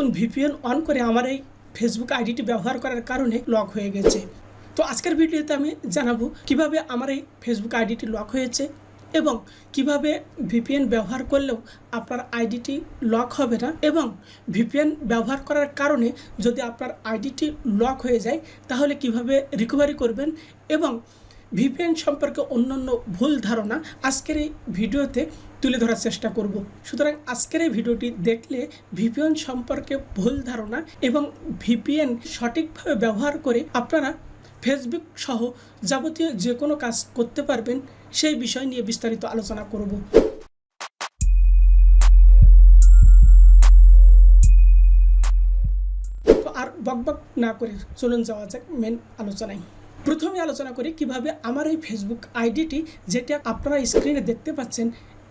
দেখুন VPN on করে আমার এই ফেসবুক আইডিটি ব্যবহার করার কারণে লক হয়ে গেছে। তো আজকের ভিডিওতে আমি জানাব কীভাবে আমার এই ফেসবুক আইডিটি লক হয়েছে এবং কীভাবে ভিপিএন ব্যবহার করলেও আপনার আইডিটি লক হবে না এবং ভিপিএন ব্যবহার করার কারণে যদি আপনার আইডিটি লক হয়ে যায় তাহলে কীভাবে রিকভারি করবেন এবং ভিপিএন সম্পর্কে অন্যান্য ভুল ধারণা আজকের এই ভিডিওতে তুলে ধরার চেষ্টা করব। সুতরাং আজকের এই ভিডিওটি দেখলে ভিপিএন সম্পর্কে ভুল ধারণা এবং ভিপিএন সঠিকভাবে ব্যবহার করে আপনারা ফেসবুক সহ যাবতীয় যে কোনো কাজ করতে পারবেন, সেই বিষয় নিয়ে বিস্তারিত আলোচনা করব। আর বকবক না করে চলুন যাওয়া যাক মেন আলোচনায়। প্রথমে আলোচনা করি কীভাবে আমার এই ফেসবুক আইডিটি যেটা আপনারা স্ক্রিনে দেখতে পাচ্ছেন,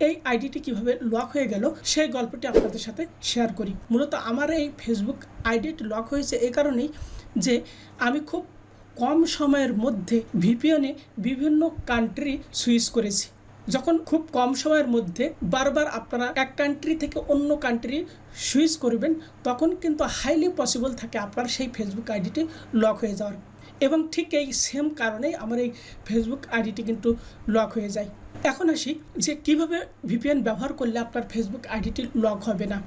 এই আইডিটি কীভাবে লক হয়ে গেল, সেই গল্পটি আপনাদের সাথে শেয়ার করি। মূলত আমার এই ফেসবুক আইডিটি লক হয়েছে এই কারণেই যে আমি খুব কম সময়ের মধ্যে ভিপিএনে বিভিন্ন কান্ট্রি সুইচ করেছি। যখন খুব কম সময়ের মধ্যে বারবার আপনারা এক কান্ট্রি থেকে অন্য কান্ট্রি সুইচ করবেন, তখন কিন্তু হাইলি পসিবল থাকে আপনার সেই ফেসবুক আইডিটি লক হয়ে যাওয়ার। এবং ঠিক এই সেম কারণেই আমার এই ফেসবুক আইডিটি কিন্তু লক হয়ে যায়। এখন আসি যে কীভাবে ভিপিএন ব্যবহার করলে আপনার ফেসবুক আইডিটি লক হবে না।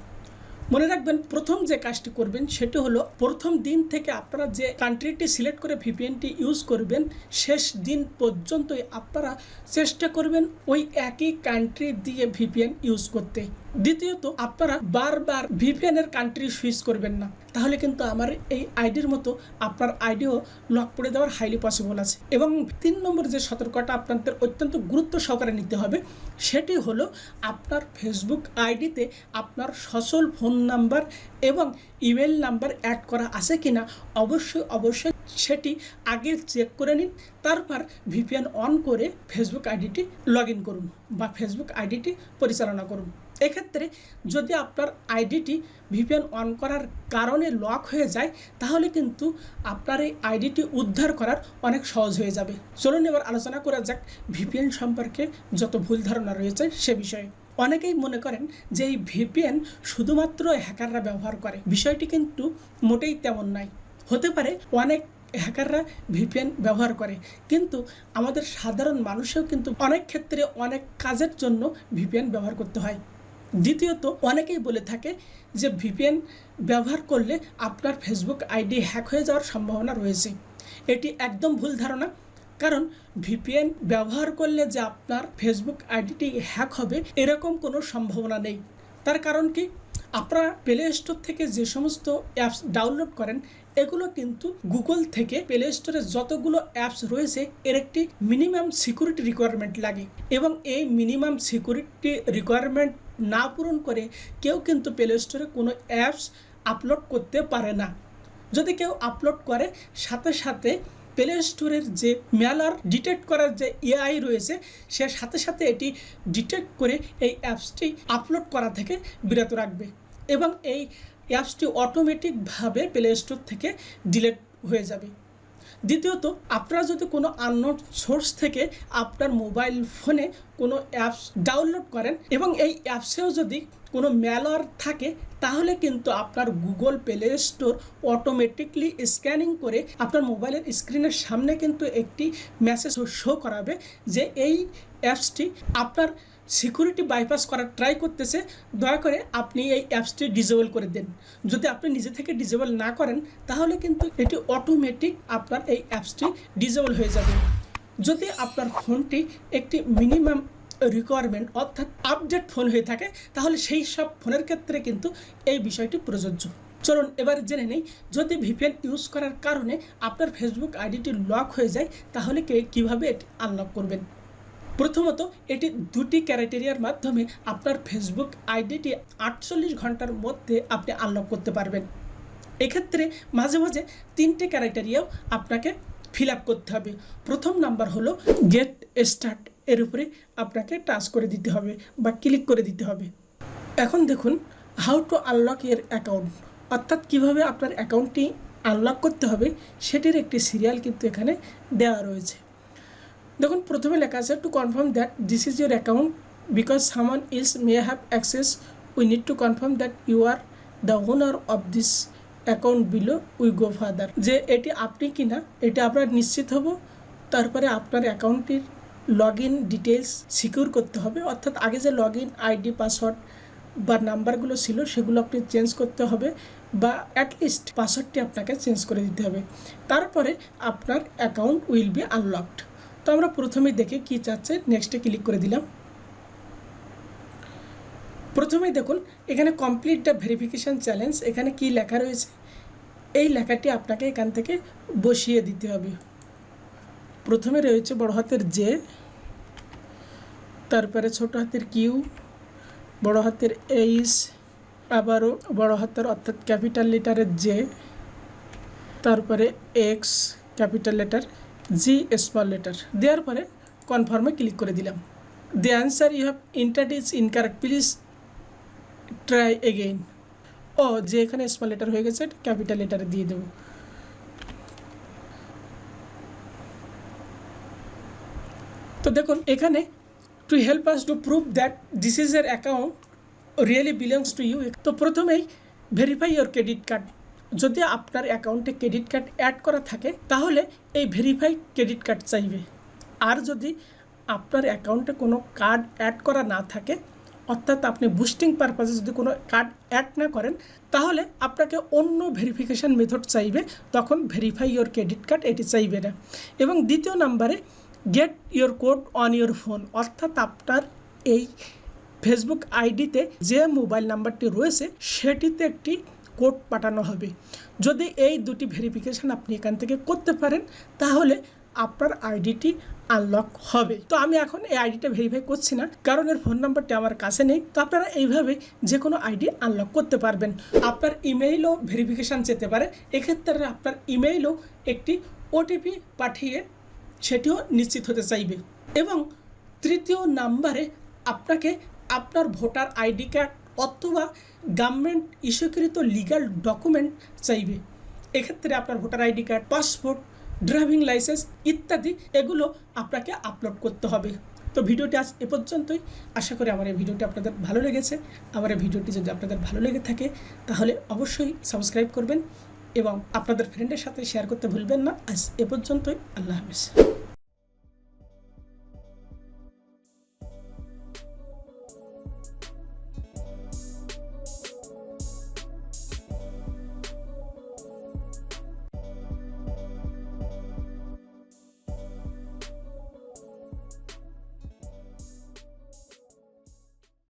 মনে রাখবেন, প্রথম যে কাজটি করবেন সেটি হলো প্রথম দিন থেকে আপনারা যে কান্ট্রিটি সিলেক্ট করে ভিপিএনটি ইউজ করবেন, শেষ দিন পর্যন্তই আপনারা চেষ্টা করবেন ওই একই কান্ট্রি দিয়ে ভিপিএন ইউজ করতে। দ্বিতীয়ত, আপনারা বারবার ভিপিএন এর কান্ট্রি সুইচ করবেন না। তাহলে কিন্তু আমার এই আইডির মতো আপনার আইডিও লক করে দেওয়ার হাইলি পসিবল আছে। এবং তিন নম্বর যে সতর্কতা আপনাদের অত্যন্ত গুরুত্ব সহকারে নিতে হবে, সেটি হলো আপনার ফেসবুক আইডিতে আপনার সচল ফোন নাম্বার এবং ইমেল নাম্বার অ্যাড করা আছে কি না অবশ্যই অবশ্যই সেটি আগে চেক করে নিন, তারপর ভিপিএন অন করে ফেসবুক আইডিটি লগ করুন বা ফেসবুক আইডিটি পরিচালনা করুন। এক্ষেত্রে যদি আপনার আইডিটি ভিপিএন অন করার কারণে লক হয়ে যায়, তাহলে কিন্তু আপনার এই আইডিটি উদ্ধার করার অনেক সহজ হয়ে যাবে। চলুন এবার আলোচনা করা যাক ভিপিএন সম্পর্কে যত ভুল ধারণা রয়েছে সে বিষয়ে। অনেকেই মনে করেন যে এই ভিপিএন শুধুমাত্র হ্যাকাররা ব্যবহার করে। বিষয়টি কিন্তু মোটেই তেমন নয়। হতে পারে অনেক হ্যাকাররা ভিপিএন ব্যবহার করে, কিন্তু আমাদের সাধারণ মানুষেও কিন্তু অনেক ক্ষেত্রে অনেক কাজের জন্য ভিপিএন ব্যবহার করতে হয়। দ্বিতীয়ত, অনেকেই বলে থাকে যে ভিপিএন ব্যবহার করলে আপনার ফেসবুক আইডি হ্যাক হয়ে যাওয়ার সম্ভাবনা রয়েছে। এটি একদম ভুল ধারণা। কারণ ভিপিএন ব্যবহার করলে যে আপনার ফেসবুক আইডিটি হ্যাক হবে, এরকম কোনো সম্ভাবনা নেই। তার কারণ কি? আপনারা প্লে স্টোর থেকে যে সমস্ত অ্যাপস ডাউনলোড করেন, এগুলো কিন্তু গুগল থেকে প্লে স্টোরে যতগুলো অ্যাপস রয়েছে, এর একটি মিনিমাম সিকিউরিটি রিকোয়ারমেন্ট লাগে। এবং এই মিনিমাম সিকিউরিটি রিকোয়ারমেন্ট না পূরণ করে কেউ কিন্তু প্লে স্টোরে কোনো অ্যাপস আপলোড করতে পারে না। যদি কেউ আপলোড করে, সাথে সাথে প্লে স্টোরের যে মেলার ডিটেক্ট করার যে এআই রয়েছে, সে সাথে সাথে এটি ডিটেক্ট করে এই অ্যাপসটি আপলোড করা থেকে বিরত রাখবে এবং এই অ্যাপসটি অটোমেটিকভাবে প্লে স্টোর থেকে ডিলেট হয়ে যাবে। দ্বিতীয়ত, আপনারা যদি কোনো আননোন সোর্স থেকে আপনার মোবাইল ফোনে কোনো অ্যাপস ডাউনলোড করেন এবং এই অ্যাপসেও যদি কোনো ম্যালওয়ার থাকে, তাহলে কিন্তু আপনার Google play store automatically scanning করে আপনার মোবাইলের স্ক্রিনের সামনে কিন্তু একটি মেসেজ শো করাবে যে এই অ্যাপসটি আপনার সিকিউরিটি বাইপাস করার ট্রাই করতেছে, দয়া করে আপনি এই অ্যাপসটি ডিজেবল করে দেন। যদি আপনি নিজে থেকে ডিজেবল না করেন, তাহলে কিন্তু এটি অটোমেটিক আপনার এই অ্যাপসটি ডিজেবল হয়ে যাবে। যদি আপনার ফোনটি একটি মিনিমাম রিকোয়ারমেন্ট অর্থাৎ আপডেট ফোন হয়ে থাকে, তাহলে সেই সব ফোনের ক্ষেত্রে কিন্তু এই বিষয়টি প্রযোজ্য। চলুন এবার জেনে নেই, যদি ভিপিএন ইউজ করার কারণে আপনার ফেসবুক আইডিটি লক হয়ে যায়, তাহলে কে কীভাবে এটি আনলক করবেন? প্রথমত, এটি দুটি ক্যারাইটেরিয়ার মাধ্যমে আপনার ফেসবুক আইডিটি আটচল্লিশ ঘণ্টার মধ্যে আপনি আনলক করতে পারবেন। এক্ষেত্রে মাঝে মাঝে তিনটে ক্যারাইটেরিয়াও আপনাকে ফিল আপ করতে হবে। প্রথম নাম্বার হলো গেট স্টার্ট এর উপরে আপনাকে টাচ করে দিতে হবে বা ক্লিক করে দিতে হবে। এখন দেখুন হাউ টু আনলক এর অ্যাকাউন্ট অর্থাৎ কীভাবে আপনার অ্যাকাউন্টটি আনলক করতে হবে, সেটির একটি সিরিয়াল কিন্তু এখানে দেওয়া রয়েছে। দেখুন, প্রথমে লেখা আছে to confirm that this is your account because someone else may have access we need to confirm that you are the owner of this account below we go further যে এটি আপনি কিনা, এটা আপনার নিশ্চিত হব, তারপরে আপনার অ্যাকাউন্টটির লগ ইন ডিটেলস সিকিউর করতে হবে, অর্থাৎ আগে যে লগ ইন আইডি পাসওয়ার্ড বা নাম্বারগুলো ছিল, সেগুলো আপনি চেঞ্জ করতে হবে, বা অ্যাটলিস্ট পাসওয়ার্ডটি আপনাকে চেঞ্জ করে দিতে হবে। তারপরে আপনার অ্যাকাউন্ট উইল বি আনলকড তো আমরা প্রথমেই দেখে কি চাচ্ছে নেক্সটে ক্লিক করে দিলাম। প্রথমেই দেখুন, এখানে কমপ্লিট দ্য ভেরিফিকেশান চ্যালেঞ্জ এখানে কি লেখা রয়েছে? এই লেখাটি আপনাকে এখান থেকে বসিয়ে দিতে হবে। প্রথমে রয়েছে বড় হাতের জে তারপরে ছোট হাতের কিউ বড় হাতের এইচ আবারও বড় হাতের অর্থাৎ ক্যাপিটাল লেটারের জে তারপরে X capital letter G small letter দেওয়ার পরে কনফার্মে ক্লিক করে দিলাম। The answer you have enter is incorrect please try again ও, যে এখানে স্মল লেটার হয়ে গেছে ক্যাপিটাল লেটারে দিয়ে দেবো। তো দেখুন, এখানে to help us to prove that this is your account really belongs to you তো প্রথমেই ভেরিফাই ইয়োর ক্রেডিট কার্ড যদি আপনার অ্যাকাউন্টে ক্রেডিট কার্ড অ্যাড করা থাকে, তাহলে এই ভেরিফাই ক্রেডিট কার্ড চাইবে। আর যদি আপনার অ্যাকাউন্টে কোনো কার্ড অ্যাড করা না থাকে, অর্থাৎ আপনি বুস্টিং পারপাসে যদি কোনো কার্ড অ্যাড না করেন, তাহলে আপনাকে অন্য ভেরিফিকেশান মেথড চাইবে, তখন ভেরিফাই ইয়োর ক্রেডিট কার্ড এটি চাইবে না। এবং দ্বিতীয় নাম্বারে get your code on your phone অর্থাৎ আপনার এই ফেসবুক আইডিতে যে মোবাইল নাম্বারটি রয়েছে, সেটিতে একটি কোড পাঠানো হবে। যদি এই দুটি ভেরিফিকেশান আপনি এখান থেকে করতে পারেন, তাহলে আপনার আইডিটি আনলক হবে। তো আমি এখন এই আইডিটা ভেরিফাই করছি না, কারণ এর ফোন নাম্বারটি আমার কাছে নেই। তো আপনারা এইভাবে যে কোনো আইডি আনলক করতে পারবেন। আপনার ইমেইলও ভেরিফিকেশান যেতে পারে। এক্ষেত্রে আপনার ইমেইলও একটি ওটিপি পাঠিয়ে সেটিও নিশ্চিত হতে চাইবে। এবং তৃতীয় নাম্বারে আপনাকে আপনার ভোটার আইডি কার্ড অথবা গভর্নমেন্ট ইস্যুকৃত লিগ্যাল ডকুমেন্ট চাইবে। এক্ষেত্রে আপনার voter ID card passport driving licence ইত্যাদি, এগুলো আপনাকে আপলোড করতে হবে। তো ভিডিওটি আজ এ পর্যন্তই। আশা করি আমার এই ভিডিওটি আপনাদের ভালো লেগেছে। আমার এই ভিডিওটি যদি আপনাদের ভালো লেগে থাকে, তাহলে অবশ্যই সাবস্ক্রাইব করবেন এবং আপনাদের ফ্রেন্ডের সাথে শেয়ার করতে ভুলবেন না। আজ এ পর্যন্তই। আল্লাহ হাফিজ।